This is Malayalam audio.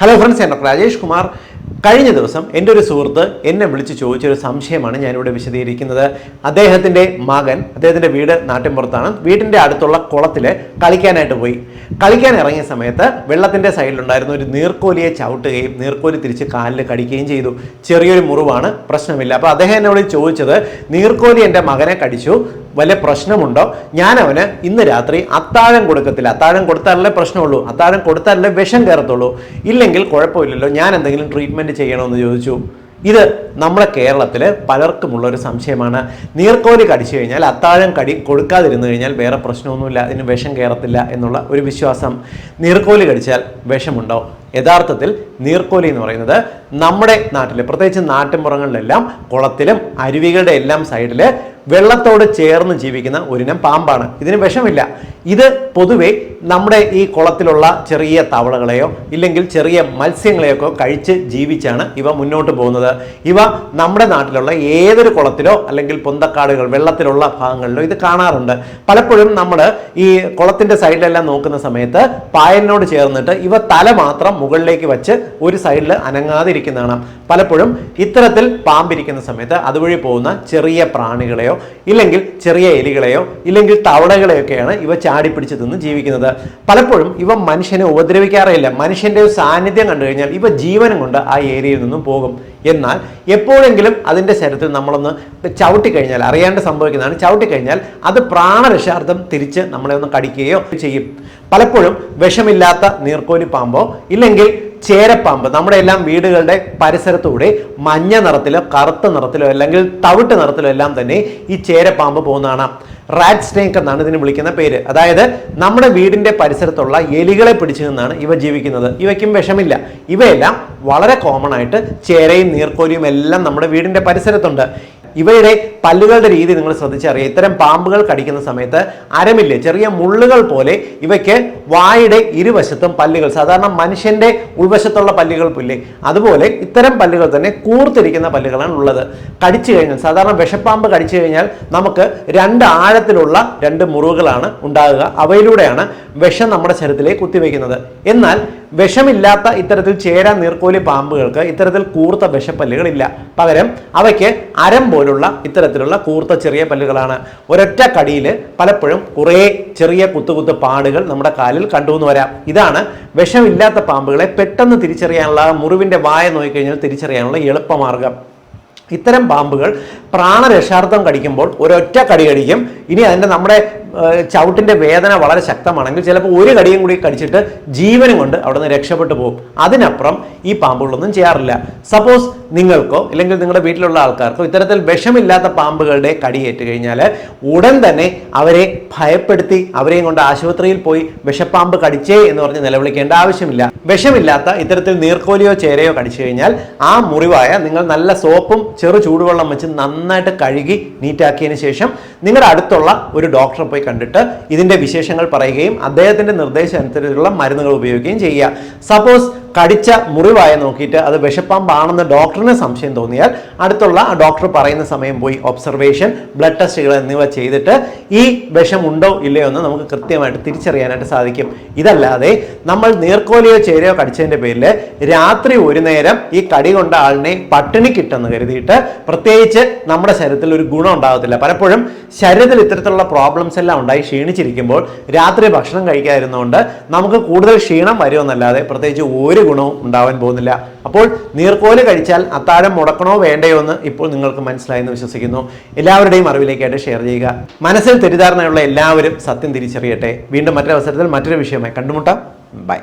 Hello friends doctor Rajesh Kumar. കഴിഞ്ഞ ദിവസം എന്റെ ഒരു സുഹൃത്ത് എന്നെ വിളിച്ച് ചോദിച്ചൊരു സംശയമാണ് ഞാനിവിടെ വിശദീകരിക്കുന്നത്. അദ്ദേഹത്തിന്റെ മകൻ അദ്ദേഹത്തിന്റെ വീട് നാട്ടിൻപുറത്താണ് വീടിന്റെ അടുത്തുള്ള കുളത്തിൽ കളിക്കാനായിട്ട് പോയി. കളിക്കാൻ ഇറങ്ങിയ സമയത്ത് വെള്ളത്തിന്റെ സൈഡിലുണ്ടായിരുന്ന ഒരു നീർക്കോലിയെ ചവിട്ടുകയും നീർക്കോലി തിരിച്ച് കാലിൽ കടിക്കുകയും ചെയ്തു. ചെറിയൊരു മുറിവാണ് പ്രശ്നമില്ല. അപ്പോൾ അദ്ദേഹം എന്നോട് ചോദിച്ചത് നീർക്കോലി എന്റെ മകനെ കടിച്ചു വല്ല പ്രശ്നമുണ്ടോ? ഞാൻ അവന് ഇന്ന് രാത്രി അത്താഴം കൊടുക്കത്തില്ല. അത്താഴം കൊടുത്താലല്ലേ പ്രശ്നമുള്ളൂ. അത്താഴം കൊടുത്താലല്ലേ വിഷം കയറത്തുള്ളൂ. ഇല്ലെങ്കിൽ കുഴപ്പമില്ലല്ലോ. ഞാൻ എന്തെങ്കിലും ട്രീറ്റ്മെന്റ് ചെയ്യണമെന്ന് ചോദിച്ചു. ഇത് നമ്മളെ കേരളത്തിൽ പലർക്കുമുള്ള ഒരു സംശയമാണ്. നീർക്കോലി കടിച്ചു കഴിഞ്ഞാൽ അത്താഴം കടി കൊടുക്കാതിരുന്നു കഴിഞ്ഞാൽ വേറെ പ്രശ്നമൊന്നുമില്ല. അതിന് വിഷം കയറത്തില്ല എന്നുള്ള ഒരു വിശ്വാസം. നീർക്കോലി കടിച്ചാൽ വിഷമുണ്ടോ? യഥാർത്ഥത്തിൽ നീർക്കോലി എന്ന് പറയുന്നത് നമ്മുടെ നാട്ടിൽ പ്രത്യേകിച്ച് നാട്ടിൻപുറങ്ങളിലെല്ലാം കുളത്തിലും അരുവികളുടെ എല്ലാം സൈഡിൽ വെള്ളത്തോട് ചേർന്ന് ജീവിക്കുന്ന ഒരിനം പാമ്പാണ്. ഇതിന് വിഷമില്ല. ഇത് പൊതുവെ നമ്മുടെ ഈ കുളത്തിലുള്ള ചെറിയ തവളകളെയോ ഇല്ലെങ്കിൽ ചെറിയ മത്സ്യങ്ങളെയൊക്കെ കഴിച്ച് ജീവിച്ചാണ് ഇവ മുന്നോട്ട് പോകുന്നത്. ഇവ നമ്മുടെ നാട്ടിലുള്ള ഏതൊരു കുളത്തിലോ അല്ലെങ്കിൽ പൊന്തക്കാടുകൾ വെള്ളത്തിലുള്ള ഭാഗങ്ങളിലോ ഇത് കാണാറുണ്ട്. പലപ്പോഴും നമ്മൾ ഈ കുളത്തിന്റെ സൈഡിലെല്ലാം നോക്കുന്ന സമയത്ത് പായലിനോട് ചേർന്നിട്ട് ഇവ തല മാത്രം മുകളിലേക്ക് വെച്ച് ഒരു സൈഡിൽ അനങ്ങാതിരിക്കുന്നതാണ്. പലപ്പോഴും ഇത്തരത്തിൽ പാമ്പിരിക്കുന്ന സമയത്ത് അതുവഴി പോകുന്ന ചെറിയ പ്രാണികളെയോ ഇല്ലെങ്കിൽ ചെറിയ എലികളെയോ ഇല്ലെങ്കിൽ തവളകളെയൊക്കെയാണ് ഇവ ചാടി ചാടിപ്പിടിച്ച് തിന്ന് ജീവിക്കുന്നത്. പലപ്പോഴും ഇവ മനുഷ്യനെ ഉപദ്രവിക്കാറില്ല മനുഷ്യന്റെ ഒരു സാന്നിധ്യം കണ്ടു കഴിഞ്ഞാൽ ഇവ ജീവനം കൊണ്ട് ആ ഏരിയയിൽ നിന്നും പോകും. എന്നാൽ എപ്പോഴെങ്കിലും അതിന്റെ ശരത്തിൽ നമ്മളൊന്ന് ചവിട്ടിക്കഴിഞ്ഞാൽ അറിയാണ്ട് സംഭവിക്കുന്നതാണ് ചവിട്ടിക്കഴിഞ്ഞാൽ അത് പ്രാണരക്ഷാർത്ഥം തിരിച്ച് നമ്മളെ ഒന്ന് കടിക്കുകയോ ചെയ്യും. പലപ്പോഴും വിഷമില്ലാത്ത നീർക്കോലി പാമ്പോ ഇല്ലെങ്കിൽ ചേരപ്പാമ്പ് നമ്മുടെ എല്ലാം വീടുകളുടെ പരിസരത്തൂടെ മഞ്ഞ നിറത്തിലോ കറുത്ത നിറത്തിലോ അല്ലെങ്കിൽ തവിട്ട് നിറത്തിലോ എല്ലാം തന്നെ ഈ ചേരപ്പാമ്പ് പോകുന്നതാണ്. റാറ്റ് സ്നേക്ക് എന്നാണ് ഇതിന് വിളിക്കുന്ന പേര്. അതായത് നമ്മുടെ വീടിന്റെ പരിസരത്തുള്ള എലികളെ പിടിച്ചു നിന്നാണ് ഇവ ജീവിക്കുന്നത്. ഇവയ്ക്കും വിഷമില്ല. ഇവയെല്ലാം വളരെ കോമൺ ആയിട്ട് ചേരയും നീർക്കോലിയും എല്ലാം നമ്മുടെ വീടിന്റെ പരിസരത്തുണ്ട്. ഇവയുടെ പല്ലുകളുടെ രീതി നിങ്ങൾ ശ്രദ്ധിച്ചറിയാം. ഇത്തരം പാമ്പുകൾ കടിക്കുന്ന സമയത്ത് അരമില്ലേ ചെറിയ മുള്ളുകൾ പോലെ ഇവയ്ക്ക് വായുടെ ഇരുവശത്തും പല്ലുകൾ സാധാരണ മനുഷ്യന്റെ ഉൾവശത്തുള്ള പല്ലുകൾ പുല്ലേ. അതുപോലെ ഇത്തരം പല്ലുകൾ തന്നെ കൂർത്തിരിക്കുന്ന പല്ലുകളാണ് ഉള്ളത്. കടിച്ചു കഴിഞ്ഞാൽ സാധാരണ വിഷപ്പാമ്പ് കടിച്ചു കഴിഞ്ഞാൽ നമുക്ക് രണ്ട് ആഴത്തിലുള്ള രണ്ട് മുറിവുകളാണ് ഉണ്ടാകുക. അവയിലൂടെയാണ് വിഷം നമ്മുടെ ശരീരത്തിലേക്ക് കുത്തിവെക്കുന്നത്. എന്നാൽ വിഷമില്ലാത്ത ഇത്തരത്തിൽ ചേരാ നീർക്കോലി പാമ്പുകൾക്ക് ഇത്തരത്തിൽ കൂർത്ത വിഷപ്പല്ലുകളില്ല. പകരം അവയ്ക്ക് അരം പോലുള്ള ഇത്തരത്തിലുള്ള കൂർത്ത ചെറിയ പല്ലുകളാണ്. ഒരൊറ്റ കടിയിൽ പലപ്പോഴും കുറേ ചെറിയ കുത്തുകുത്ത് പാടുകൾ നമ്മുടെ കാലിൽ കണ്ടു എന്ന് വരാം. ഇതാണ് വിഷമില്ലാത്ത പാമ്പുകളെ പെട്ടെന്ന് തിരിച്ചറിയാനുള്ള മുറിവിന്റെ വായ നോക്കിക്കഴിഞ്ഞാൽ തിരിച്ചറിയാനുള്ള എളുപ്പമാർഗം. ഇത്തരം പാമ്പുകൾ പ്രാണരക്ഷാർത്ഥം കടിക്കുമ്പോൾ ഒരൊറ്റ കടി കടിക്കും. ഇനി അതിന്റെ നമ്മുടെ ചവിട്ടിന്റെ വേദന വളരെ ശക്തമാണെങ്കിൽ ചിലപ്പോൾ ഒരു കടിയും കൂടി കടിച്ചിട്ട് ജീവനും കൊണ്ട് അവിടെ നിന്ന് രക്ഷപ്പെട്ടു പോകും. അതിനപ്പുറം ഈ പാമ്പുകളൊന്നും ചെയ്യാറില്ല. സപ്പോസ് നിങ്ങൾക്കോ അല്ലെങ്കിൽ നിങ്ങളുടെ വീട്ടിലുള്ള ആൾക്കാർക്കോ ഇത്തരത്തിൽ വിഷമില്ലാത്ത പാമ്പുകളുടെ കടിയേറ്റ് കഴിഞ്ഞാൽ ഉടൻ തന്നെ അവരെ ഭയപ്പെടുത്തി അവരെയും കൊണ്ട് ആശുപത്രിയിൽ പോയി വിഷപ്പാമ്പ് കടിച്ചേ എന്ന് പറഞ്ഞ് നിലവിളിക്കേണ്ട ആവശ്യമില്ല. വിഷമില്ലാത്ത ഇത്തരത്തിൽ നീർക്കോലിയോ ചേരയോ കടിച്ചു കഴിഞ്ഞാൽ ആ മുറിവായ നിങ്ങൾ നല്ല സോപ്പും ചെറു ചൂടുവെള്ളം വെച്ച് നന്നായിട്ട് കഴുകി നീറ്റാക്കിയതിന് ശേഷം നിങ്ങളുടെ അടുത്തുള്ള ഒരു ഡോക്ടറെ പോയി കണ്ടിട്ട് ഇതിന്റെ വിശേഷങ്ങൾ പറയുകയും അദ്ദേഹത്തിന്റെ നിർദ്ദേശം അനുസരിച്ചുള്ള മരുന്നുകൾ ഉപയോഗിക്കുകയും ചെയ്യുക. സപ്പോസ് കടിച്ച മുറിവായ നോക്കിയിട്ട് അത് വിഷപ്പാമ്പാണെന്ന് ഡോക്ടറിന് സംശയം തോന്നിയാൽ അടുത്തുള്ള ഡോക്ടർ പറയുന്ന സമയം പോയി ഒബ്സർവേഷൻ ബ്ലഡ് ടെസ്റ്റുകൾ എന്നിവ ചെയ്തിട്ട് ഈ വിഷം ഉണ്ടോ ഇല്ലയോ എന്ന് നമുക്ക് കൃത്യമായിട്ട് തിരിച്ചറിയാനായിട്ട് സാധിക്കും. ഇതല്ലാതെ നമ്മൾ നീർക്കോലിയോ ചേരയോ കടിച്ചതിന്റെ പേരിൽ രാത്രി ഒരു നേരം ഈ കടി കൊണ്ട ആളിനെ പട്ടിണി കിട്ടുമെന്ന് കരുതിയിട്ട് പ്രത്യേകിച്ച് നമ്മുടെ ശരീരത്തിൽ ഒരു ഗുണം ഉണ്ടാകത്തില്ല. പലപ്പോഴും ശരീരത്തിൽ ഇത്തരത്തിലുള്ള പ്രോബ്ലംസ് എല്ലാം ഉണ്ടായി ക്ഷീണിച്ചിരിക്കുമ്പോൾ രാത്രി ഭക്ഷണം കഴിക്കാതിരുന്നതുകൊണ്ട് നമുക്ക് കൂടുതൽ ക്ഷീണം വരുമെന്നല്ലാതെ പ്രത്യേകിച്ച് ഒരു ഗുണവും ഉണ്ടാവാൻ പോകുന്നില്ല. അപ്പോൾ നീർക്കോൽ കഴിച്ചാൽ അത്താഴം മുടക്കണോ വേണ്ടയോ എന്ന് ഇപ്പോൾ നിങ്ങൾക്ക് മനസ്സിലായെന്ന് വിശ്വസിക്കുന്നു. എല്ലാവരുടെയും അറിവിലേക്കായിട്ട് ഷെയർ ചെയ്യുക. മനസ്സിൽ തെറ്റിദ്ധാരണയുള്ള എല്ലാവരും സത്യം തിരിച്ചറിയട്ടെ. വീണ്ടും മറ്റൊരവസരത്തിൽ മറ്റൊരു വിഷയമായി കണ്ടുമുട്ടാം. ബൈ